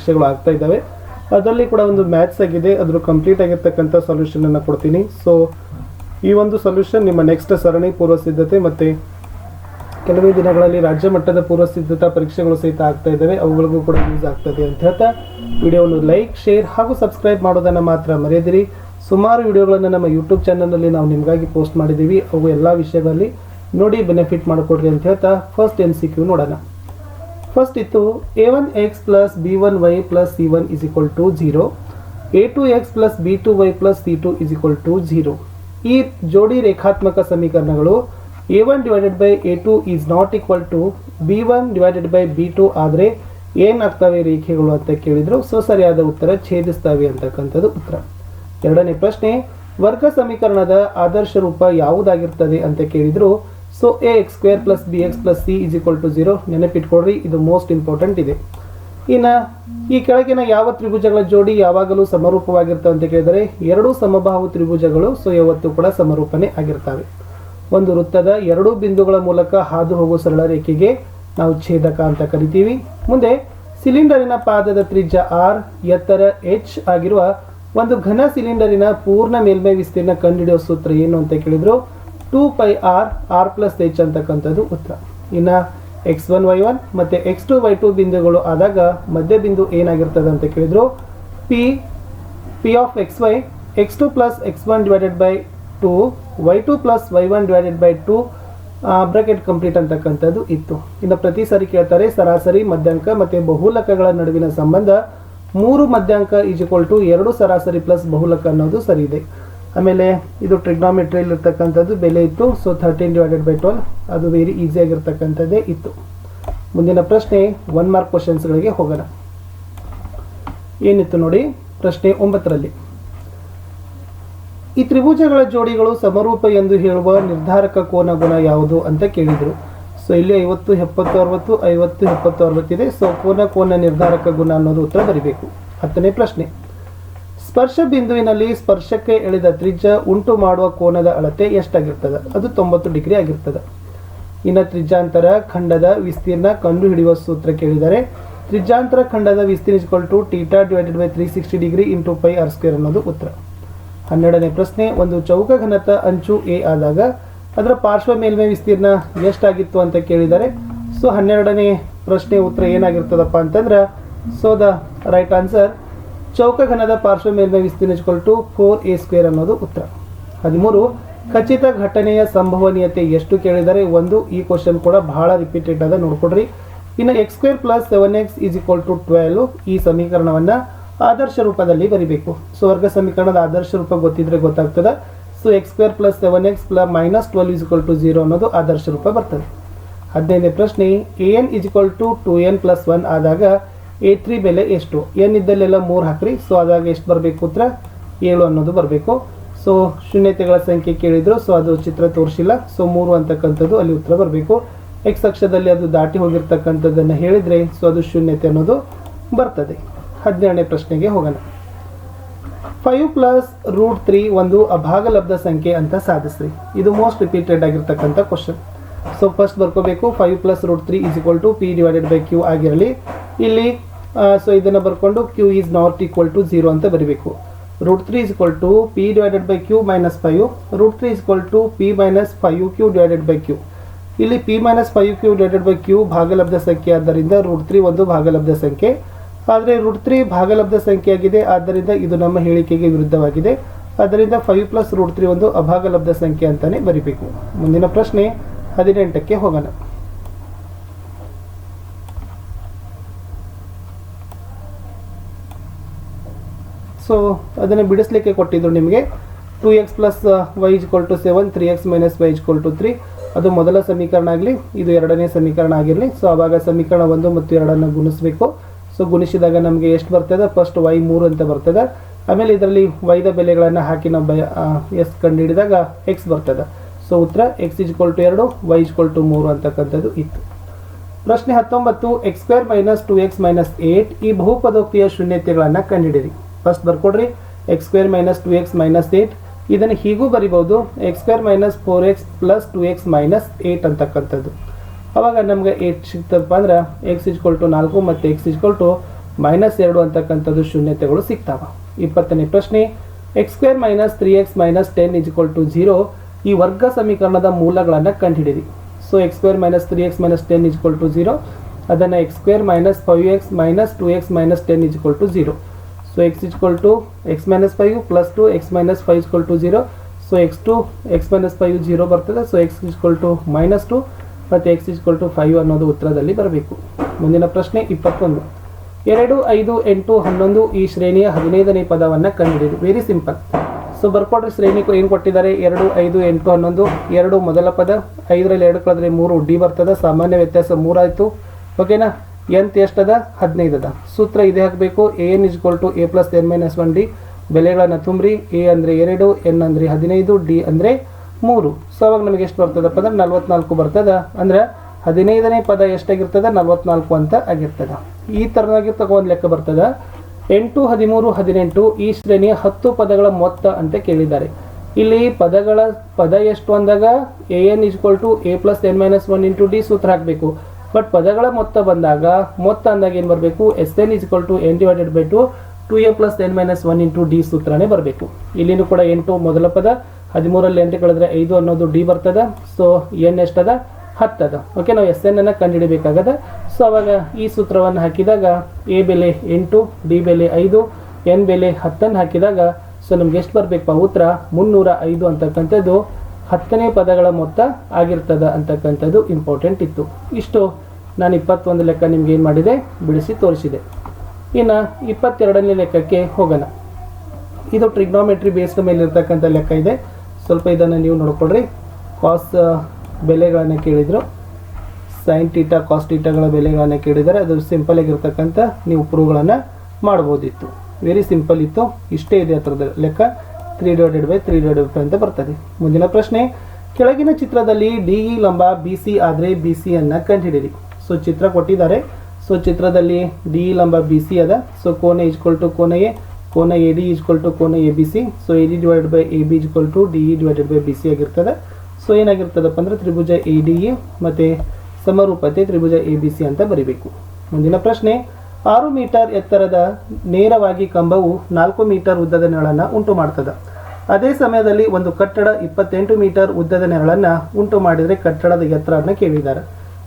ಪರೀಕ್ಷೆಗಳು ಆಗ್ತಾ ಇದ್ದಾವೆ. ಅದರಲ್ಲಿ ಕೂಡ ಒಂದು ಮ್ಯಾಥ್ಸ್ ಆಗಿದೆ. ಅದ್ರ ಕಂಪ್ಲೀಟ್ ಆಗಿರ್ತಕ್ಕಂಥ ಸೊಲ್ಯೂಷನ್ ಅನ್ನು ಕೊಡ್ತೀನಿ. ಸೊ ಈ ಒಂದು ಸೊಲ್ಯೂಷನ್ ನಿಮ್ಮ ನೆಕ್ಸ್ಟ್ ಸರಣಿ ಪೂರ್ವ ಸಿದ್ಧತೆ ಮತ್ತು ಕೆಲವೇ ದಿನಗಳಲ್ಲಿ ರಾಜ್ಯ ಮಟ್ಟದ ಪೂರ್ವ ಸಿದ್ಧತಾ ಪರೀಕ್ಷೆಗಳು ಸಹಿತ ಆಗ್ತಾ ಇದ್ದಾವೆ. ಅವುಗಳಿಗೂ ಕೂಡ ಯೂಸ್ ಆಗ್ತದೆ ಅಂತ ಹೇಳ್ತಾ ವಿಡಿಯೋವನ್ನು ಲೈಕ್ ಶೇರ್ ಹಾಗೂ ಸಬ್ಸ್ಕ್ರೈಬ್ ಮಾಡೋದನ್ನು ಮಾತ್ರ ಮರೆಯದಿರಿ. ಸುಮಾರು ವಿಡಿಯೋಗಳನ್ನು ನಮ್ಮ ಯೂಟ್ಯೂಬ್ ಚಾನಲ್ನಲ್ಲಿ ನಾವು ನಿಮಗಾಗಿ ಪೋಸ್ಟ್ ಮಾಡಿದ್ದೀವಿ. ಅವು ಎಲ್ಲ ವಿಷಯಗಳಲ್ಲಿ ನೋಡಿ ಬೆನಿಫಿಟ್ ಮಾಡಿಕೊಡ್ರಿ ಅಂತ ಹೇಳ್ತಾ ಫಸ್ಟ್ ಎನ್ ಸಿ ಕ್ಯೂ ನೋಡೋಣ. ಫಸ್ಟ್ ಇತ್ತು A one X plus B one Y plus C one is equal to zero A two X plus B two Y plus C two is equal to zero ಈ ಜೋಡಿ ರೇಖಾತ್ಮಕ ಸಮೀಕರಣಗಳು A one divided by A two is not equal to B one divided by B two ಆದರೆ ಏನಾಗ್ತವೆ ರೇಖೆಗಳು ಅಂತ ಕೇಳಿದ್ರು. So, ಸರಿಯಾದ ಉತ್ತರ ಛೇದಿಸ್ತವೆ ಅಂತಕ್ಕಂಥದ್ದು ಉತ್ತರ. ಎರಡನೇ ಪ್ರಶ್ನೆ, ವರ್ಗ ಸಮೀಕರಣದ ಆದರ್ಶ ರೂಪ ಯಾವುದಾಗಿರ್ತದೆ ಅಂತ ಕೇಳಿದ್ರು. So A X square plus B X plus C is equal to zero ನೆನಪಿಟ್ಕೊಡ್ರಿ ಇದು ಮೋಸ್ಟ್ ಇಂಪಾರ್ಟೆಂಟ್ ಇದೆ. ಇನ್ನು ಈ ಕೆಳಗಿನ ಯಾವ ತ್ರಿಭುಜಗಳ ಜೋಡಿ ಯಾವಾಗಲೂ ಸಮರೂಪವಾಗಿರ್ತವೆ ಅಂತ ಕೇಳಿದರೆ, ಎರಡೂ ಸಮಬಾಹು ತ್ರಿಭುಜಗಳು ಸೊ ಯಾವತ್ತೂ ಕೂಡ ಸಮರೂಪನೆ ಆಗಿರ್ತವೆ. ಒಂದು ವೃತ್ತದ ಎರಡೂ ಬಿಂದುಗಳ ಮೂಲಕ ಹಾದು ಹೋಗುವ ಸರಳ ರೇಖೆಗೆ ನಾವು ಛೇದಕ ಅಂತ ಕರಿತೀವಿ. ಮುಂದೆ ಸಿಲಿಂಡರಿನ ಪಾದದ ತ್ರಿಜ್ಯ ಆರ್ ಎತ್ತರ ಎಚ್ ಆಗಿರುವ ಒಂದು ಘನ ಸಿಲಿಂಡರಿನ ಪೂರ್ಣ ಮೇಲ್ಮೈ ವಿಸ್ತೀರ್ಣ ಕಂಡುಹಿಡಿಯುವ ಸೂತ್ರ ಏನು ಅಂತ ಕೇಳಿದ್ರು? Two pi R R plus H ಅಂತಕ್ಕಂಥದ್ದು ಉತ್ತರ. ಇನ್ನು ಎಕ್ಸ್ ಒನ್ ವೈ ಒನ್ ಮತ್ತು ಎಕ್ಸ್ ಟು ವೈ ಟು ಬಿಂದುಗಳು ಆದಾಗ ಮಧ್ಯ ಬಿಂದು ಏನಾಗಿರ್ತದೆ ಅಂತ ಕೇಳಿದ್ರು? P P of X Y X two plus X one divided by two Y two plus Y one divided by two bracket complete ಅಂತಕ್ಕಂಥದ್ದು ಇತ್ತು. ಇನ್ನು ಪ್ರತಿ ಸಾರಿ ಕೇಳ್ತಾರೆ ಸರಾಸರಿ, ಮಧ್ಯಾಂಕ ಮತ್ತು ಬಹುಲಕಗಳ ನಡುವಿನ ಸಂಬಂಧ ಮೂರು ಮಧ್ಯಾಂಕ ಈಸ್ ಈಕ್ವಲ್ ಟು ಎರಡು ಸರಾಸರಿ ಪ್ಲಸ್ ಬಹುಲಕ ಅನ್ನೋದು ಸರಿ ಇದೆ ಆಮೇಲೆ ಇದು ಟ್ರಿಗ್ನಾಮೆಟ್ರಿಯಲ್ಲಿ ಇರ್ತಕ್ಕಂಥದ್ದು ಬೆಲೆ ಇತ್ತು. So thirteen divided by twelve ಅದು ವೆರಿ ಈಸಿಯಾಗಿರ್ತಕ್ಕಂಥದ್ದೇ ಇತ್ತು. ಮುಂದಿನ ಪ್ರಶ್ನೆ ಒನ್ ಮಾರ್ಕ್ ಕ್ವಶನ್ಸ್ಗಳಿಗೆ ಹೋಗೋಣ. ಏನಿತ್ತು ನೋಡಿ, ಪ್ರಶ್ನೆ ಒಂಬತ್ತರಲ್ಲಿ. ಈ ತ್ರಿಭುಜಗಳ ಜೋಡಿಗಳು ಸಮರೂಪ ಎಂದು ಹೇಳುವ ನಿರ್ಧಾರಕ ಕೋನ ಗುಣ ಯಾವುದು ಅಂತ ಕೇಳಿದರು. ಸೊ ಇಲ್ಲಿ ಐವತ್ತು, ಎಪ್ಪತ್ತು, ಅರವತ್ತು, ಐವತ್ತು, ಎಪ್ಪತ್ತು ಅರವತ್ತಿದೆ ಸೊ ಕೋನ ಕೋನ ನಿರ್ಧಾರಕ ಗುಣ ಅನ್ನೋದು ಉತ್ತರ ಬರೀಬೇಕು. ಹತ್ತನೇ ಪ್ರಶ್ನೆ. ಸ್ಪರ್ಶ ಬಿಂದುವಿನಲ್ಲಿ ಸ್ಪರ್ಶಕ್ಕೆ ಎಳೆದ ತ್ರಿಜ್ಯ ಉಂಟು ಮಾಡುವ ಕೋನದ ಅಳತೆ ಎಷ್ಟಾಗಿರ್ತದೆ? ಅದು ತೊಂಬತ್ತು ಡಿಗ್ರಿ ಆಗಿರ್ತದೆ. ಇನ್ನು ತ್ರಿಜ್ಯಾಂತರ ಖಂಡದ ವಿಸ್ತೀರ್ಣ ಕಂಡುಹಿಡಿಯುವ ಸೂತ್ರ ಕೇಳಿದರೆ, ತ್ರಿಜ್ಯಾಂತರ ಖಂಡದ ವಿಸ್ತೀರ್ಣ to theta divided by three sixty degree into pi r square ಅನ್ನೋದು ಉತ್ತರ. ಹನ್ನೆರಡನೇ ಪ್ರಶ್ನೆ, ಒಂದು ಚೌಕ ಘನತ ಅಂಚು ಎ ಆದಾಗ ಅದರ ಪಾರ್ಶ್ವ ಮೇಲ್ಮೈ ವಿಸ್ತೀರ್ಣ ಎಷ್ಟಾಗಿತ್ತು ಅಂತ ಕೇಳಿದರೆ, ಸೊ ಹನ್ನೆರಡನೇ ಪ್ರಶ್ನೆ ಉತ್ತರ ಏನಾಗಿರ್ತದಪ್ಪ ಅಂತಂದ್ರೆ ಸೊ ದ ರೈಟ್ ಆನ್ಸರ್ ಚೌಕ ಘನದ ಪಾರ್ಶ್ವ ಮೇಲ್ಮೈ ವಿಸ್ತೀರ್ಣ ಟು ಫೋರ್ ಎ ಸ್ಕ್ವೇರ್ ಅನ್ನೋದು ಉತ್ತರ. ಹದಿಮೂರು, ಖಚಿತ ಘಟನೆಯ ಸಂಭವನೀಯತೆ ಎಷ್ಟು ಕೇಳಿದರೆ ಒಂದು? ಈ ಕ್ವಶನ್ ಕೂಡ ಬಹಳ ರಿಪೀಟೆಡ್ ಅದ ನೋಡ್ಕೊಡ್ರಿ. ಇನ್ನು x square plus seven x is equal to twelve ಈ ಸಮೀಕರಣವನ್ನು ಆದರ್ಶ ರೂಪದಲ್ಲಿ ಬರಿಬೇಕು. ಸೊ, ವರ್ಗ ಸಮೀಕರಣದ ಆದರ್ಶ ರೂಪ ಗೊತ್ತಿದ್ರೆ ಗೊತ್ತಾಗ್ತದೆ. So, x square plus seven x plus minus twelve equal to zero ಅನ್ನೋದು ಆದರ್ಶ ರೂಪ ಬರ್ತದೆ. ಹದಿನೈದನೇ ಪ್ರಶ್ನೆ, a n is equal to two n plus one ಆದಾಗ ಎ ತ್ರೀ ಬೆಲೆ ಎಷ್ಟು? ಎನ್ ಇದ್ದಲ್ಲೆಲ್ಲ ಮೂರು ಹಾಕ್ರಿ. ಸೊ ಅದಾಗ ಎಷ್ಟು ಬರಬೇಕು ಉತ್ತರ? ಏಳು ಅನ್ನೋದು ಬರಬೇಕು. ಸೊ ಶೂನ್ಯತೆಗಳ ಸಂಖ್ಯೆ ಕೇಳಿದ್ರು. ಸೊ ಅದು ಚಿತ್ರ ತೋರಿಸಿಲ್ಲ. ಸೊ ಮೂರು ಅಂತಕ್ಕಂಥದ್ದು ಅಲ್ಲಿ ಉತ್ತರ ಬರಬೇಕು. ಎಕ್ಸ್ ಅಕ್ಷದಲ್ಲಿ ಅದು ದಾಟಿ ಹೋಗಿರ್ತಕ್ಕಂಥದ್ದನ್ನು ಹೇಳಿದರೆ ಸೊ ಅದು ಶೂನ್ಯತೆ ಅನ್ನೋದು ಬರ್ತದೆ. ಹದಿನೇಳನೇ ಪ್ರಶ್ನೆಗೆ ಹೋಗೋಣ. ಫೈವ್ ಪ್ಲಸ್ ರೂಟ್ ತ್ರೀ ಒಂದು ಅಭಾಗಲಬ್ಧ ಸಂಖ್ಯೆ ಅಂತ ಸಾಧಿಸ್ರಿ. ಇದು ಮೋಸ್ಟ್ ರಿಪೀಟೆಡ್ ಆಗಿರ್ತಕ್ಕಂಥ question so first ಬರ್ಕೋಬೇಕು. Five plus root three is equal to p divided by q ಆಗಿರಲಿ. ಇಲ್ಲಿ ಸೊ ಇದನ್ನು ಬರ್ಕೊಂಡು q is not equal to zero ಅಂತ ಬರಿಬೇಕು. Root three is equal to p divided by q minus five root three is equal to p minus five q divided by q ಇಲ್ಲಿ p minus five q divided by q ಭಾಗಲಬ್ಧ ಸಂಖ್ಯೆ ಆದ್ದರಿಂದ root three ಒಂದು ಭಾಗಲಬ್ಧ ಸಂಖ್ಯೆ. ಆದರೆ root three ಭಾಗಲಬ್ಧ ಸಂಖ್ಯೆ ಆಗಿದೆ, ಆದ್ದರಿಂದ ಇದು ನಮ್ಮ ಹೇಳಿಕೆಗೆ ವಿರುದ್ಧವಾಗಿದೆ. ಆದ್ದರಿಂದ ಫೈವ್ ಪ್ಲಸ್ ರೂಟ್ ತ್ರೀ ಒಂದು ಅಭಾಗಲಬ್ಧ ಸಂಖ್ಯೆ ಅಂತಲೇ ಬರಿಬೇಕು. ಮುಂದಿನ ಪ್ರಶ್ನೆ ಹದಿನೆಂಟಕ್ಕೆ ಹೋಗೋಣ. ಸೊ ಅದನ್ನು ಬಿಡಿಸ್ಲಿಕ್ಕೆ ಕೊಟ್ಟಿದ್ದರು ನಿಮಗೆ. Two x plus y equal to seven three x minus y equal to three ಅದು ಮೊದಲ ಸಮೀಕರಣ ಆಗಲಿ, ಇದು ಎರಡನೇ ಸಮೀಕರಣ ಆಗಿರಲಿ. ಸೊ ಆವಾಗ ಸಮೀಕರಣ ಒಂದು ಮತ್ತು ಎರಡನ್ನು ಗುಣಿಸಬೇಕು. ಸೊ ಗುಣಿಸಿದಾಗ ನಮಗೆ ಎಷ್ಟು ಬರ್ತದೆ? ಫಸ್ಟ್ ವೈ ಮೂರು ಅಂತ ಬರ್ತದೆ. ಆಮೇಲೆ ಇದರಲ್ಲಿ ವೈದ ಬೆಲೆಗಳನ್ನು ಹಾಕಿ ನಾವು ಬಯ ಎಸ್ ಕಂಡುಹಿಡಿದಾಗ ಎಕ್ಸ್ ಬರ್ತದೆ. ಸೊ ಉತ್ತರ ಎಕ್ಸ್ ಇಜ್ಕೊಲ್ ಟು ಎರಡು ವೈ ಇಜ್ಕೊಲ್ ಟು ಮೂರು ಅಂತಕ್ಕಂಥದ್ದು ಇತ್ತು. ಪ್ರಶ್ನೆ ಹತ್ತೊಂಬತ್ತು x square minus two x minus eight ಈ ಬಹುಪದೋಕ್ತಿಯ ಶೂನ್ಯತೆಗಳನ್ನು ಕಂಡುಹಿಡಿರಿ. First ಬರ್ಕೊಡ್ರಿ. X square minus two x minus eight ಇದನ್ನು ಹೀಗೂ ಬರಿಬೋದು x square minus four x plus two x minus eight ಅಂತಕ್ಕಂಥದ್ದು. ಅವಾಗ ನಮಗೆ ಏಟ್ ಸಿಗ್ತದಪ್ಪ ಅಂದ್ರೆ ಎಕ್ಸ್ ಇಜ್ಕೊಲ್ ಟು ನಾಲ್ಕು ಮತ್ತು ಎಕ್ಸ್ ಇಜ್ಕೊಲ್ ಟು ಮೈನಸ್ ಎರಡು ಅಂತಕ್ಕಂಥದ್ದು ಶೂನ್ಯತೆಗಳು ಸಿಗ್ತಾವ. ಇಪ್ಪತ್ತನೇ ಪ್ರಶ್ನೆ. X square minus three x minus ten equal to zero ಈ ವರ್ಗ ಸಮೀಕರಣದ ಮೂಲಗಳನ್ನು ಕಂಡುಹಿಡಿರಿ. So x square minus three x minus ten equal to zero ಅದನ್ನು x square minus five x minus two x minus ten equal to zero so x equal to x minus five plus two x minus five equal to zero so x two x minus five zero ಬರ್ತದೆ. So x equal to minus two ಮತ್ತು x equal to five ಅನ್ನೋದು ಉತ್ತರದಲ್ಲಿ ಬರಬೇಕು. ಮುಂದಿನ ಪ್ರಶ್ನೆ ಇಪ್ಪತ್ತೊಂದು. ಎರಡು, ಐದು, ಎಂಟು, ಹನ್ನೊಂದು ಈ ಶ್ರೇಣಿಯ ಹದಿನೈದನೇ ಪದವನ್ನು ಕಂಡುಹಿಡಿಯಿರಿ. ವೆರಿ ಸಿಂಪಲ್ ಸೊ ಬರ್ಕೊಡ್ರಿ ಶ್ರೇಣಿ ಏನು ಕೊಟ್ಟಿದ್ದಾರೆ? ಎರಡು, ಐದು, ಎಂಟು, ಹನ್ನೊಂದು. ಎರಡು ಮೊದಲ ಪದ, ಐದರಲ್ಲಿ ಎರಡು ಕಳೆದ್ರೆ ಮೂರು ಡಿ ಬರ್ತದೆ. ಸಾಮಾನ್ಯ ವ್ಯತ್ಯಾಸ ಮೂರಾಯಿತು. ಓಕೆನಾ ಎಂತ್ ಎಷ್ಟದ? ಹದಿನೈದು ಅದ ಸೂತ್ರ ಇದೇ ಹಾಕಬೇಕು. A n equal to a plus n minus one d ಬೆಲೆಗಳನ್ನು ತುಂಬ್ರಿ. ಎ ಅಂದರೆ ಎರಡು ಎನ್ ಅಂದರೆ ಹದಿನೈದು ಡಿ ಅಂದರೆ ಮೂರು. ಸೊ ಅವಾಗ ನಮಗೆ ಎಷ್ಟು ಬರ್ತದಪ್ಪ ಅಂದ್ರೆ ನಲ್ವತ್ನಾಲ್ಕು ಬರ್ತದ. ಅಂದ್ರೆ ಹದಿನೈದನೇ ಪದ ಎಷ್ಟಾಗಿರ್ತದೆ? ನಲ್ವತ್ನಾಲ್ಕು ಅಂತ ಆಗಿರ್ತದೆ. ಈ ಥರದಾಗಿರ್ತಕ್ಕ ಒಂದು ಲೆಕ್ಕ ಬರ್ತದೆ. ಎಂಟು, ಹದಿಮೂರು, ಹದಿನೆಂಟು ಈ ಶ್ರೇಣಿಯ ಹತ್ತು ಪದಗಳ ಮೊತ್ತ ಅಂತ ಕೇಳಿದ್ದಾರೆ. ಇಲ್ಲಿ ಪದಗಳ, ಪದ ಎಷ್ಟು ಅಂದಾಗ? A n equal to a plus n minus one into d ಸೂತ್ರ ಹಾಕಬೇಕು. ಬಟ್ ಪದಗಳ ಮೊತ್ತ ಬಂದಾಗ ಮೊತ್ತ ಅಂದಾಗ ಏನು ಬರಬೇಕು? S n equal to n divided by two two a plus n minus one into d ಸೂತ್ರನೇ ಬರಬೇಕು. ಇಲ್ಲಿನೂ ಕೂಡ ಎಂಟು ಮೊದಲ ಪದ ಹದಿಮೂರಲ್ಲಿ ಎಂಟು ಕಳೆದ್ರೆ ಐದು ಅನ್ನೋದು ಡಿ ಬರ್ತದೆ. ಸೊ ಎನ್ ಎಷ್ಟದ? ಹತ್ತದ. ಓಕೆ ನಾವು ಎಸ್ ಎನ್ ಅನ್ನು ಕಂಡುಹಿಡಬೇಕಾಗದ. ಸೊ ಅವಾಗ ಈ ಸೂತ್ರವನ್ನು ಹಾಕಿದಾಗ ಎ ಬೆಲೆ ಎಂಟು ಡಿ ಬೆಲೆ ಐದು ಎನ್ ಬೆಲೆ ಹತ್ತನ್ನು ಹಾಕಿದಾಗ ಸೊ ನಮ್ಗೆ ಎಷ್ಟು ಬರಬೇಕಪ್ಪ ಉತ್ತರ? ಮುನ್ನೂರ ಐದು ಅಂತಕ್ಕಂಥದ್ದು ಹತ್ತನೇ ಪದಗಳ ಮೊತ್ತ ಆಗಿರ್ತದ ಅಂತಕ್ಕಂಥದ್ದು ಇಂಪಾರ್ಟೆಂಟ್ ಇತ್ತು. ಇಷ್ಟು ನಾನು ಇಪ್ಪತ್ತೊಂದು ಲೆಕ್ಕ ನಿಮ್ಗೆ ಏನು ಮಾಡಿದೆ? ಬಿಡಿಸಿ ತೋರಿಸಿದೆ. ಇನ್ನು ಇಪ್ಪತ್ತೆರಡನೇ ಲೆಕ್ಕಕ್ಕೆ ಹೋಗೋಣ. ಇದು ಟ್ರಿಗ್ನೋಮೆಟ್ರಿ ಬೇಸ್ಡ್ ಮೇಲೆ ಇರ್ತಕ್ಕಂಥ ಲೆಕ್ಕ ಇದೆ. ಸ್ವಲ್ಪ ಇದನ್ನು ನೀವು ನೋಡ್ಕೊಳ್ರಿ. ಕಾಸ್ ಬೆಲೆಗಳನ್ನು ಕೇಳಿದರು. ಸೈನ್ ಟೀಟಾ ಕಾಸ್ ಟೀಟಾಗಳ ಬೆಲೆಗಳನ್ನು ಕೇಳಿದರೆ ಅದು ಸಿಂಪಲ್ ಆಗಿರ್ತಕ್ಕಂಥ ನೀವು ಪ್ರೂವ್ಗಳನ್ನು ಮಾಡ್ಬೋದಿತ್ತು. ವೆರಿ ಸಿಂಪಲ್ ಇತ್ತು. ಇಷ್ಟೇ ಇದೆ ಅದರದ ಲೆಕ್ಕ. Three divided by three divided by ಅಂತ ಬರ್ತದೆ. ಮುಂದಿನ ಪ್ರಶ್ನೆ, ಕೆಳಗಿನ ಚಿತ್ರದಲ್ಲಿ ಡಿ ಇ ಲಂಬ ಬಿ ಸಿ ಆದರೆ ಬಿ ಸಿ ಅನ್ನು ಕಂಡುಹಿಡಿಯಿರಿ. ಸೊ ಚಿತ್ರ ಕೊಟ್ಟಿದ್ದಾರೆ. ಸೊ ಚಿತ್ರದಲ್ಲಿ ಡಿ ಇ ಲಂಬ ಬಿ ಸಿ ಅದ. ಸೊ ಕೋನ ಈಜ್ಕೊಲ್ ಟು ಕೋನ ಎ ಕೋನ ಎ ಡಿ ಈಜ್ಕೊಲ್ ಟು ಕೋನ a b c so a d divided by a b equal to d e divided by b c ಆಗಿರ್ತದೆ. ಸೊ ಏನಾಗಿರ್ತದಪ್ಪ ಅಂದರೆ ತ್ರಿಭುಜ ಎ ಡಿ ಇ ಮತ್ತು ಸಮರೂಪತೆ ತ್ರಿಭುಜ ಎ ಬಿ ಸಿ ಅಂತ ಬರೀಬೇಕು. ಮುಂದಿನ ಪ್ರಶ್ನೆ ಆರು ಮೀಟರ್ ಎತ್ತರದ ನೇರವಾಗಿ ಕಂಬವು ನಾಲ್ಕು ಮೀಟರ್ ಉದ್ದದ ನೆರಳನ್ನು ಉಂಟು ಮಾಡ್ತದೆ. ಅದೇ ಸಮಯದಲ್ಲಿ ಒಂದು ಕಟ್ಟಡ ಇಪ್ಪತ್ತೆಂಟು ಮೀಟರ್ ಉದ್ದದ ನೆರಳನ್ನು ಉಂಟು ಮಾಡಿದರೆ ಕಟ್ಟಡದ ಎತ್ತರವನ್ನು ಕೇಳಿದ್ದಾರೆ.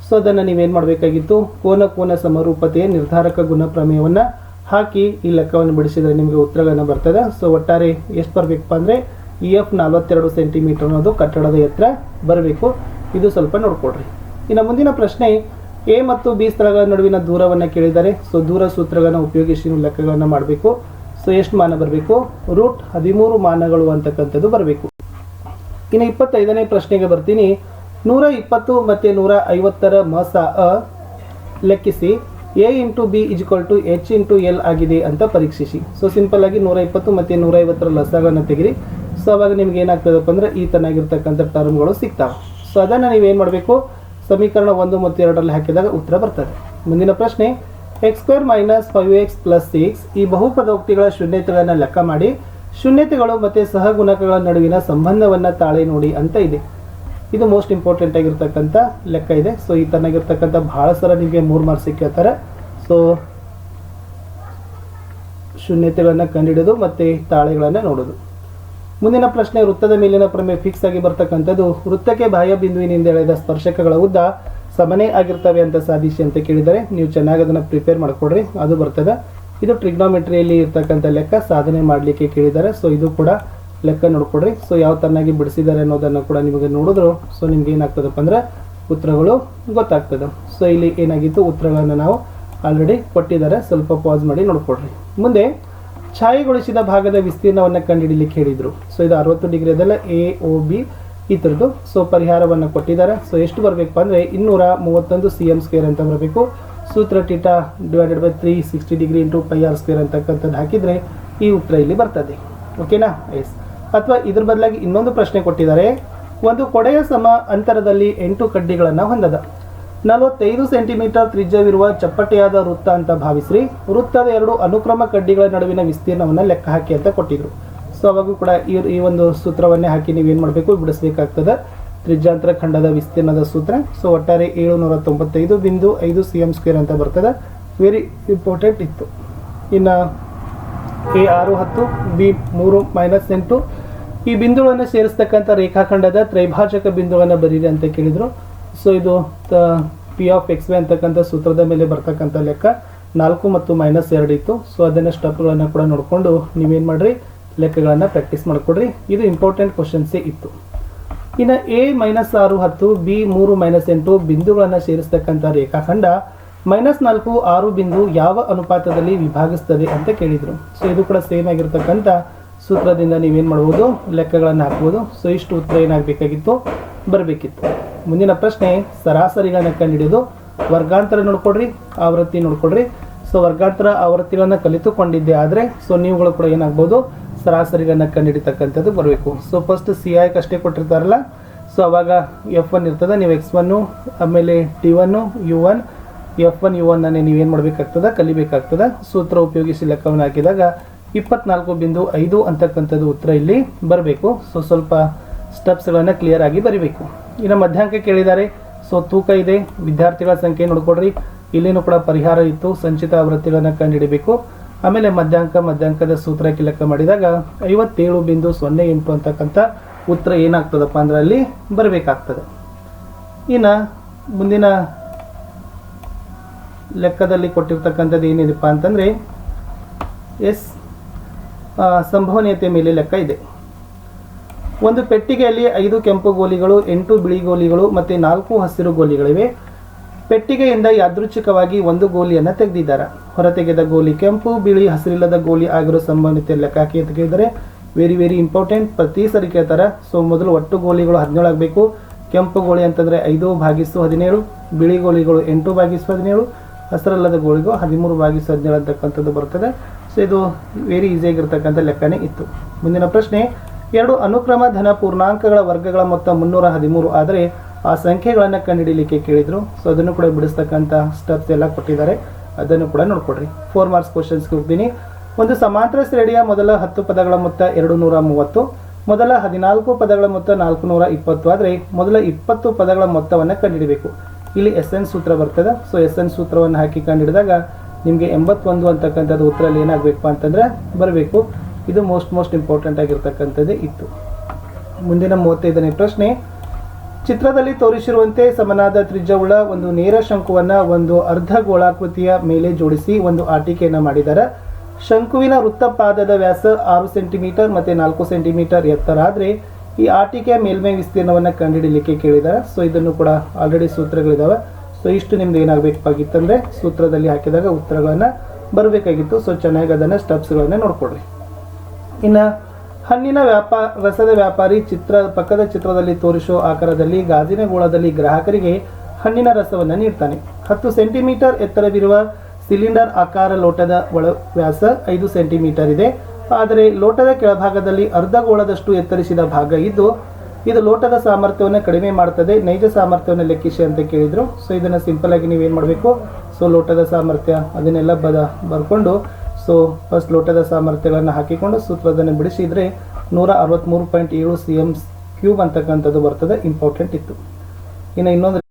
ಸೊ, ಅದನ್ನು ನೀವೇನು ಮಾಡಬೇಕಾಗಿತ್ತು? ಕೋನ ಕೋನ ಸಮರೂಪತೆಯ ನಿರ್ಧಾರಕ ಗುಣ ಪ್ರಮೇಯವನ್ನು ಹಾಕಿ ಈ ಲೆಕ್ಕವನ್ನು ಬಿಡಿಸಿದರೆ ನಿಮಗೆ ಉತ್ತರಗಳನ್ನು ಬರ್ತದೆ. ಸೊ, ಒಟ್ಟಾರೆ ಎಷ್ಟು ಬರಬೇಕಪ್ಪ ಅಂದರೆ ಇ ಎಫ್ ನಲವತ್ತೆರಡು ಸೆಂಟಿಮೀಟರ್ ಅನ್ನೋದು ಕಟ್ಟಡದ ಎತ್ತರ ಬರಬೇಕು. ಇದು ಸ್ವಲ್ಪ ನೋಡ್ಕೊಡ್ರಿ ಇನ್ನು ಮುಂದಿನ ಪ್ರಶ್ನೆ ಎ ಮತ್ತು ಬಿ ಸ್ಥಳಗಳ ನಡುವಿನ ದೂರವನ್ನು ಕೇಳಿದ್ದಾರೆ ಸೊ ದೂರ ಸೂತ್ರಗಳನ್ನು ಉಪಯೋಗಿಸಿ ಲೆಕ್ಕಗಳನ್ನು ಮಾಡಬೇಕು. ಸೊ ಎಷ್ಟು ಮಾನ ಬರಬೇಕು? ರೂಟ್ ಹದಿಮೂರು ಮಾನಗಳು ಅಂತಕ್ಕಂಥದ್ದು ಬರಬೇಕು. ಇನ್ನು ಇಪ್ಪತ್ತೈದನೇ ಪ್ರಶ್ನೆಗೆ ಬರ್ತೀನಿ. ನೂರ ಇಪ್ಪತ್ತು ಮತ್ತು ನೂರ ಐವತ್ತರ ಮಸ ಅ ಲೆಕ್ಕಿಸಿ. A into b equal to h into l ಆಗಿದೆ ಅಂತ ಪರೀಕ್ಷಿಸಿ. ಸೊ ಸಿಂಪಲ್ ಆಗಿ ನೂರ ಇಪ್ಪತ್ತು ಮತ್ತು ನೂರ ಐವತ್ತರ ಲಸಗಳನ್ನು ತೆಗಿರಿ. ಸೊ ಅವಾಗ ನಿಮ್ಗೆ ಏನಾಗ್ತದಪ್ಪ ಅಂದರೆ ಈ ತನಾಗಿರ್ತಕ್ಕಂಥ ಟರ್ಮ್ಗಳು ಸಿಗ್ತಾವೆ. ಸೊ ಅದನ್ನು ನೀವೇನು ಮಾಡಬೇಕು? ಸಮೀಕರಣ ಒಂದು ಮತ್ತು ಎರಡರಲ್ಲಿ ಹಾಕಿದಾಗ ಉತ್ತರ ಬರ್ತದೆ. ಮುಂದಿನ ಪ್ರಶ್ನೆ x square minus five x plus six ಈ ಬಹುಪದೋಕ್ತಿಗಳ ಶೂನ್ಯತೆಗಳನ್ನು ಲೆಕ್ಕ ಮಾಡಿ, ಶೂನ್ಯತೆಗಳು ಮತ್ತು ಸಹಗುಣಕಗಳ ನಡುವಿನ ಸಂಬಂಧವನ್ನು ತಾಳೆ ನೋಡಿ ಅಂತ ಇದೆ. ಇದು ಮೋಸ್ಟ್ ಇಂಪಾರ್ಟೆಂಟ್ ಆಗಿರ್ತಕ್ಕಂಥ ಲೆಕ್ಕ ಇದೆ. ಸೊ ಈ ತನಾಗಿರ್ತಕ್ಕಂಥ ಭಾಳ ಸಲ ನಿಮಗೆ ಮೂರು ಮಾರ್ಕ್ಸ್ ಕೇಳ್ತಾರೆ ಸೊ ಶೂನ್ಯತೆಗಳನ್ನು ಕಂಡುಹಿಡಿದು ಮತ್ತು ತಾಳೆಗಳನ್ನು ನೋಡೋದು. ಮುಂದಿನ ಪ್ರಶ್ನೆ, ವೃತ್ತದ ಮೇಲಿನ ಪ್ರಮೇಯ ಫಿಕ್ಸ್ ಆಗಿ ಬರ್ತಕ್ಕಂಥದ್ದು, ವೃತ್ತಕ್ಕೆ ಬಾಹ್ಯ ಬಿಂದುವಿನಿಂದ ಎಳೆದ ಸ್ಪರ್ಶಕಗಳ ಉದ್ದ ಸಮನೇ ಆಗಿರ್ತವೆ ಅಂತ ಸಾಧಿಸಿ ಅಂತ ಕೇಳಿದರೆ ನೀವು ಚೆನ್ನಾಗಿ ಅದನ್ನು ಪ್ರಿಪೇರ್ ಮಾಡಿಕೊಡ್ರಿ, ಅದು ಬರ್ತದೆ. ಇದು ಟ್ರಿಗ್ನೋಮೆಟ್ರಿಯಲ್ಲಿ ಇರ್ತಕ್ಕಂಥ ಲೆಕ್ಕ, ಸಾಧನೆ ಮಾಡಲಿಕ್ಕೆ ಕೇಳಿದ್ದಾರೆ. ಸೊ ಇದು ಕೂಡ ಲೆಕ್ಕ ನೋಡ್ಕೊಡ್ರಿ. ಸೊ ಯಾವ ತರನಾಗಿ ಬಿಡಿಸಿದ್ದಾರೆ ಅನ್ನೋದನ್ನು ಕೂಡ ನಿಮಗೆ ನೋಡಿದ್ರು. ಸೊ ನಿಮ್ಗೆ ಏನಾಗ್ತದಪ್ಪ ಅಂದ್ರೆ ಉತ್ತರಗಳು ಗೊತ್ತಾಗ್ತದೆ. ಸೊ ಇಲ್ಲಿ ಏನಾಗಿತ್ತು? ಉತ್ತರಗಳನ್ನು ನಾವು ಆಲ್ರೆಡಿ ಕೊಟ್ಟಿದ್ದಾರೆ. ಸ್ವಲ್ಪ ಪಾಸ್ ಮಾಡಿ ನೋಡ್ಕೊಡ್ರಿ. ಮುಂದೆ ಛಾಯೆಗೊಳಿಸಿದ ಭಾಗದ ವಿಸ್ತೀರ್ಣವನ್ನು ಕಂಡುಹಿಡಿಯಲಿಕ್ಕೆ ಹೇಳಿದರು. ಸೊ, ಇದು ಅರವತ್ತು ಡಿಗ್ರಿ ಅದೆಲ್ಲ ಎ ಒ ಬಿ, ಈ ಥರದ್ದು. ಸೊ, ಪರಿಹಾರವನ್ನು ಕೊಟ್ಟಿದ್ದಾರೆ. ಸೊ, ಎಷ್ಟು ಬರಬೇಕು ಅಂದರೆ ಇನ್ನೂರ ಮೂವತ್ತೊಂದು ಸಿ ಎಂ ಸ್ಕ್ವೇರ್ ಅಂತ ಬರಬೇಕು. ಸೂತ್ರ theta divided by three sixty degree into pi r square ಅಂತಕ್ಕಂಥದ್ದು ಹಾಕಿದರೆ ಈ ಉತ್ತರ ಇಲ್ಲಿ ಬರ್ತದೆ. ಓಕೆನಾ? ಎಸ್ ಅಥವಾ ಇದ್ರ ಬದಲಾಗಿ ಇನ್ನೊಂದು ಪ್ರಶ್ನೆ ಕೊಟ್ಟಿದ್ದಾರೆ. ಒಂದು ಕೊಡೆಯ ಸಮ ಅಂತರದಲ್ಲಿ ಎಂಟು ಕಡ್ಡಿಗಳನ್ನು ಹೊಂದದ. ನಲವತ್ತೈದು ಸೆಂಟಿಮೀಟರ್ ತ್ರಿಜ್ಯವಿರುವ ಚಪ್ಪಟೆಯಾದ ವೃತ್ತ ಅಂತ ಭಾವಿಸ್ರಿ. ವೃತ್ತದ ಎರಡು ಅನುಕ್ರಮ ಕಡ್ಡಿಗಳ ನಡುವಿನ ವಿಸ್ತೀರ್ಣವನ್ನು ಲೆಕ್ಕ ಹಾಕಿ ಅಂತ ಕೊಟ್ಟಿದ್ರು. ಸೊ ಅವಾಗೂ ಕೂಡ ಈ ಈ ಒಂದು ಸೂತ್ರವನ್ನೇ ಹಾಕಿ ನೀವೇನು ಮಾಡಬೇಕು? ಬಿಡಿಸ್ಬೇಕಾಗ್ತದೆ. ತ್ರಿಜ್ಯಾಂತರ ಖಂಡದ ವಿಸ್ತೀರ್ಣದ ಸೂತ್ರ. ಸೊ ಒಟ್ಟಾರೆ ಏಳುನೂರ ತೊಂಬತ್ತೈದು ಬಿಂದು ಐದು ಸಿ ಎಂ ಸ್ಕ್ವೇರ್ ಅಂತ ಬರ್ತದೆ. ವೆರಿ ಇಂಪಾರ್ಟೆಂಟ್ ಇತ್ತು. ಇನ್ನು ಎ ಆರು ಹತ್ತು ಬಿ ಮೂರು ಮೈನಸ್ ಎಂಟು. ಈ ಬಿಂದುಗಳನ್ನು ಸೇರಿಸ್ತಕ್ಕಂಥ ರೇಖಾಖಂಡದ ತ್ರೈಭಾಜಕ ಬಿಂದುಗಳನ್ನು ಬರೀರಿ ಅಂತ ಕೇಳಿದರು. ಸೊ ಇದು ಪಿ ಆಫ್ ಎಕ್ಸ್ ವೈ ಅಂತಕ್ಕಂಥ ಸೂತ್ರದ ಮೇಲೆ ಬರ್ತಕ್ಕಂಥ ಲೆಕ್ಕ. ನಾಲ್ಕು ಮತ್ತು ಮೈನಸ್ ಎರಡು ಇತ್ತು. ಸೊ ಅದನ್ನು ಸ್ಟೆಪ್ಗಳನ್ನು ಕೂಡ ನೋಡಿಕೊಂಡು ನೀವೇನು ಮಾಡಿರಿ? ಲೆಕ್ಕಗಳನ್ನು ಪ್ರಾಕ್ಟೀಸ್ ಮಾಡಿಕೊಡ್ರಿ. ಇದು ಇಂಪಾರ್ಟೆಂಟ್ ಕ್ವಶನ್ಸೇ ಇತ್ತು. ಇನ್ನು ಎ ಮೈನಸ್ ಆರು ಹತ್ತು ಬಿ ಮೂರು ಮೈನಸ್ ಎಂಟು ಬಿಂದುಗಳನ್ನು ಸೇರಿಸ್ತಕ್ಕಂಥ ರೇಖಾಖಂಡ ಮೈನಸ್ ನಾಲ್ಕು, ಆರು ಬಿಂದು ಯಾವ ಅನುಪಾತದಲ್ಲಿ ವಿಭಾಗಿಸ್ತದೆ ಅಂತ ಕೇಳಿದರು. ಸೊ ಇದು ಕೂಡ ಸೇಮ್ ಆಗಿರ್ತಕ್ಕಂಥ ಸೂತ್ರದಿಂದ ನೀವೇನು ಮಾಡ್ಬೋದು? ಲೆಕ್ಕಗಳನ್ನು ಹಾಕ್ಬೋದು. ಸೊ ಇಷ್ಟು ಉತ್ತರ ಏನಾಗಬೇಕಾಗಿತ್ತು? ಬರಬೇಕಿತ್ತು. ಮುಂದಿನ ಪ್ರಶ್ನೆ ಸರಾಸರಿಗಳನ್ನು ಕಂಡುಹಿಡಿದು ವರ್ಗಾಂತರ ನೋಡ್ಕೊಡ್ರಿ ಆವೃತ್ತಿ ನೋಡ್ಕೊಡ್ರಿ ಸೊ ವರ್ಗಾಂತರ, ಆವೃತ್ತಿಗಳನ್ನು ಕಲಿತುಕೊಂಡಿದ್ದೆ ಆದರೆ ಸೊ ನೀವುಗಳು ಕೂಡ ಏನಾಗ್ಬೋದು, ಸರಾಸರಿಗಳನ್ನು ಕಂಡುಹಿಡಿತಕ್ಕಂಥದ್ದು ಬರಬೇಕು. ಸೊ ಫಸ್ಟ್ ಸಿ ಐಕ್ ಅಷ್ಟೇ ಕೊಟ್ಟಿರ್ತಾರಲ್ಲ ಸೊ ಅವಾಗ ಎಫ್ ಒನ್ ಇರ್ತದೆ, ನೀವು ಎಕ್ಸ್ ಒನ್ನು ಆಮೇಲೆ T one u one f one u one ನೀವೇನು ಮಾಡಬೇಕಾಗ್ತದೆ, ಕಲಿಬೇಕಾಗ್ತದೆ. ಸೂತ್ರ ಉಪಯೋಗಿಸಿ ಲೆಕ್ಕವನ್ನು ಹಾಕಿದಾಗ ಇಪ್ಪತ್ನಾಲ್ಕು ಬಿಂದು ಐದು ಅಂತಕ್ಕಂಥದ್ದು ಉತ್ತರ ಇಲ್ಲಿ ಬರಬೇಕು. ಸೊ ಸ್ವಲ್ಪ ಸ್ಟೆಪ್ಸ್ಗಳನ್ನು ಕ್ಲಿಯರ್ ಆಗಿ ಬರಿಬೇಕು. ಇನ್ನು ಮಧ್ಯಾಹ್ನಕ್ಕೆ ಕೇಳಿದ್ದಾರೆ. ಸೊ ತೂಕ ಇದೆ. ವಿದ್ಯಾರ್ಥಿಗಳ ಸಂಖ್ಯೆ ನೋಡ್ಕೊಡ್ರಿ ಇಲ್ಲಿನೂ ಕೂಡ ಪರಿಹಾರ ಇತ್ತು. ಸಂಚಿತ ಆವೃತ್ತಿಗಳನ್ನು ಕಂಡುಹಿಡಬೇಕು. ಆಮೇಲೆ ಮಧ್ಯಾಂಕ ಮಧ್ಯಾಂಕದ ಸೂತ್ರಕ್ಕೆ ಲೆಕ್ಕ ಮಾಡಿದಾಗ ಐವತ್ತೇಳು ಬಿಂದು ಸೊನ್ನೆ ಎಂಟು ಅಂತಕ್ಕಂಥ ಉತ್ತರ ಏನಾಗ್ತದಪ್ಪ ಅಂದ್ರೆ ಅಲ್ಲಿ ಬರಬೇಕಾಗ್ತದೆ. ಇನ್ನು ಮುಂದಿನ ಲೆಕ್ಕದಲ್ಲಿ ಕೊಟ್ಟಿರ್ತಕ್ಕಂಥದ್ದು ಏನಿದೆಪ್ಪ ಅಂತಂದರೆ ಎಸ್ ಸಂಭವನೀಯತೆ ಮೇಲೆ ಲೆಕ್ಕ ಇದೆ. ಒಂದು ಪೆಟ್ಟಿಗೆಯಲ್ಲಿ ಐದು ಕೆಂಪು ಗೋಲಿಗಳು, ಎಂಟು ಬಿಳಿ ಗೋಲಿಗಳು ಮತ್ತು ನಾಲ್ಕು ಹಸಿರು ಗೋಲಿಗಳಿವೆ. ಪೆಟ್ಟಿಗೆಯಿಂದ ಯಾದೃಚ್ಛಿಕವಾಗಿ ಒಂದು ಗೋಲಿಯನ್ನು ತೆಗೆದಿದ್ದಾರೆ. ಹೊರತೆಗೆದ ಗೋಲಿ ಕೆಂಪು, ಬಿಳಿ, ಹಸಿರಿಲ್ಲದ ಗೋಲಿ ಆಗಿರೋ ಸಂಬಂಧಿತ ಲೆಕ್ಕ ಹಾಕಿ ಅಂತ ಕೇಳಿದರೆ ವೆರಿ ವೆರಿ ಇಂಪಾರ್ಟೆಂಟ್ ಪ್ರತಿ ಸರಿ ಕೇಳ್ತಾರೆ ಸೊ ಮೊದಲು ಒಟ್ಟು ಗೋಲಿಗಳು ಹದಿನೇಳು ಆಗಬೇಕು. ಕೆಂಪು ಗೋಲಿ ಅಂತಂದರೆ ಐದು ಭಾಗಿಸು ಹದಿನೇಳು, ಬಿಳಿ ಗೋಲಿಗಳು ಎಂಟು ಭಾಗಿಸು ಹದಿನೇಳು, ಹಸಿರಲ್ಲದ ಗೋಳಿಗೂ ಹದಿಮೂರು ಭಾಗಿಸು ಹದಿನೇಳು ಅಂತಕ್ಕಂಥದ್ದು ಬರ್ತದೆ. ಸೊ ಇದು ವೆರಿ ಈಸಿಯಾಗಿರ್ತಕ್ಕಂಥ ಲೆಕ್ಕನೇ ಇತ್ತು. ಮುಂದಿನ ಪ್ರಶ್ನೆ ಎರಡು ಅನುಕ್ರಮ ಧನ ಪೂರ್ಣಾಂಕಗಳ ವರ್ಗಗಳ ಮೊತ್ತ ಮುನ್ನೂರ ಹದಿಮೂರು ಆದರೆ ಆ ಸಂಖ್ಯೆಗಳನ್ನು ಕಂಡುಹಿಡಿಯಲಿಕ್ಕೆ ಕೇಳಿದರು. ಸೊ ಅದನ್ನು ಕೂಡ ಬಿಡಿಸ್ತಕ್ಕಂಥ ಸ್ಟೆಪ್ಸ್ ಎಲ್ಲ ಕೊಟ್ಟಿದ್ದಾರೆ. ಅದನ್ನು ಕೂಡ ನೋಡ್ಕೊಡ್ರಿ. ಫೋರ್ ಮಾರ್ಕ್ಸ್ ಕ್ವಶನ್ಸ್ಗೆ ಹೋಗ್ತೀನಿ. ಒಂದು ಸಮಾಂತರ ಶ್ರೇಣಿಯ ಮೊದಲ ಹತ್ತು ಪದಗಳ ಮೊತ್ತ ಎರಡು ನೂರ ಮೂವತ್ತು, ಮೊದಲ ಹದಿನಾಲ್ಕು ಪದಗಳ ಮೊತ್ತ ನಾಲ್ಕು ನೂರ ಇಪ್ಪತ್ತು ಆದರೆ ಮೊದಲ ಇಪ್ಪತ್ತು ಪದಗಳ ಮೊತ್ತವನ್ನು ಕಂಡುಹಿಡಬೇಕು. ಇಲ್ಲಿ ಎಸ್ ಎನ್ ಸೂತ್ರ ಬರ್ತದೆ. ಸೊ ಎಸ್ ಎನ್ ಸೂತ್ರವನ್ನು ಹಾಕಿ ಕಂಡುಹಿಡಿದಾಗ ನಿಮಗೆ ಎಂಬತ್ತೊಂದು ಅಂತಕ್ಕಂಥದ್ದು ಉತ್ತರಲ್ಲಿ ಏನಾಗಬೇಕು ಅಂತಂದರೆ ಬರಬೇಕು. ಇದು ಮೋಸ್ಟ್ ಮೋಸ್ಟ್ ಇಂಪಾರ್ಟೆಂಟ್ ಆಗಿರ್ತಕ್ಕಂಥದ್ದೇ ಇತ್ತು. ಮುಂದಿನ ಮೂವತ್ತೈದನೇ ಪ್ರಶ್ನೆ, ಚಿತ್ರದಲ್ಲಿ ತೋರಿಸಿರುವಂತೆ ಸಮನಾದ ತ್ರಿಜ್ಯವುಳ್ಳ ಒಂದು ನೇರ ಶಂಕುವನ್ನು ಒಂದು ಅರ್ಧ ಗೋಳಾಕೃತಿಯ ಮೇಲೆ ಜೋಡಿಸಿ ಒಂದು ಆಟಿಕೆಯನ್ನು ಮಾಡಿದ್ದಾರೆ ಶಂಕುವಿನ ವೃತ್ತಪಾದದ ವ್ಯಾಸ ಆರು ಸೆಂಟಿಮೀಟರ್ ಮತ್ತು ನಾಲ್ಕು ಸೆಂಟಿಮೀಟರ್ ಎತ್ತರ ಆದರೆ ಈ ಆಟಿಕೆಯ ಮೇಲ್ಮೈ ವಿಸ್ತೀರ್ಣವನ್ನು ಕಂಡುಹಿಡಲಿಕ್ಕೆ ಕೇಳಿದ್ದಾರೆ ಸೊ ಇದನ್ನು ಕೂಡ ಆಲ್ರೆಡಿ ಸೂತ್ರಗಳಿದ್ದಾವೆ ಸೊ ಇಷ್ಟು ನಿಮ್ದು ಏನಾಗಬೇಕಾಗಿತ್ತಂದರೆ ಸೂತ್ರದಲ್ಲಿ ಹಾಕಿದಾಗ ಉತ್ತರಗಳನ್ನು ಬರಬೇಕಾಗಿತ್ತು. ಸೊ ಚೆನ್ನಾಗಿ ಅದನ್ನು ಸ್ಟೆಪ್ಸ್ಗಳನ್ನು ನೋಡ್ಕೊಡ್ರಿ ಇನ್ನು ಹಣ್ಣಿನ ವ್ಯಾಪಾರ ರಸದ ವ್ಯಾಪಾರಿ ಚಿತ್ರ, ಪಕ್ಕದ ಚಿತ್ರದಲ್ಲಿ ತೋರಿಸುವ ಆಕಾರದಲ್ಲಿ ಗಾಜಿನ ಗೋಳದಲ್ಲಿ ಗ್ರಾಹಕರಿಗೆ ಹಣ್ಣಿನ ರಸವನ್ನು ನೀಡ್ತಾನೆ. ಹತ್ತು ಸೆಂಟಿಮೀಟರ್ ಎತ್ತರವಿರುವ ಸಿಲಿಂಡರ್ ಆಕಾರ ಲೋಟದ ಒಳ ವ್ಯಾಸ ಐದು ಸೆಂಟಿಮೀಟರ್ ಇದೆ. ಆದರೆ ಲೋಟದ ಕೆಳಭಾಗದಲ್ಲಿ ಅರ್ಧ ಗೋಳದಷ್ಟು ಎತ್ತರಿಸಿದ ಭಾಗ ಇದ್ದು, ಇದು ಲೋಟದ ಸಾಮರ್ಥ್ಯವನ್ನು ಕಡಿಮೆ ಮಾಡ್ತದೆ, ನೈಜ ಸಾಮರ್ಥ್ಯವನ್ನು ಲೆಕ್ಕಿಸಿ ಅಂತ ಕೇಳಿದರು. ಸೊ ಇದನ್ನು ಸಿಂಪಲ್ ಆಗಿ ನೀವೇನು ಮಾಡಬೇಕು? ಸೊ ಲೋಟದ ಸಾಮರ್ಥ್ಯ, ಅದನ್ನೆಲ್ಲ ಬದ, ಬರ್ಕೊಂಡು ಸೊ ಫಸ್ಟ್ ಲೋಟದ ಸಾಮರ್ಥ್ಯಗಳನ್ನು ಹಾಕಿಕೊಂಡು ಸೂತ್ರದನ್ನು ಬಿಡಿಸಿದರೆ ನೂರ ಅರವತ್ತ್ಮೂರು ಪಾಯಿಂಟ್ ಏಳು ಸಿ ಎಂ ಕ್ಯೂಬ್ ಅಂತಕ್ಕಂಥದ್ದು ಬರ್ತದೆ. ಇಂಪಾರ್ಟೆಂಟ್ ಇತ್ತು. ಇನ್ನು ಇನ್ನೊಂದು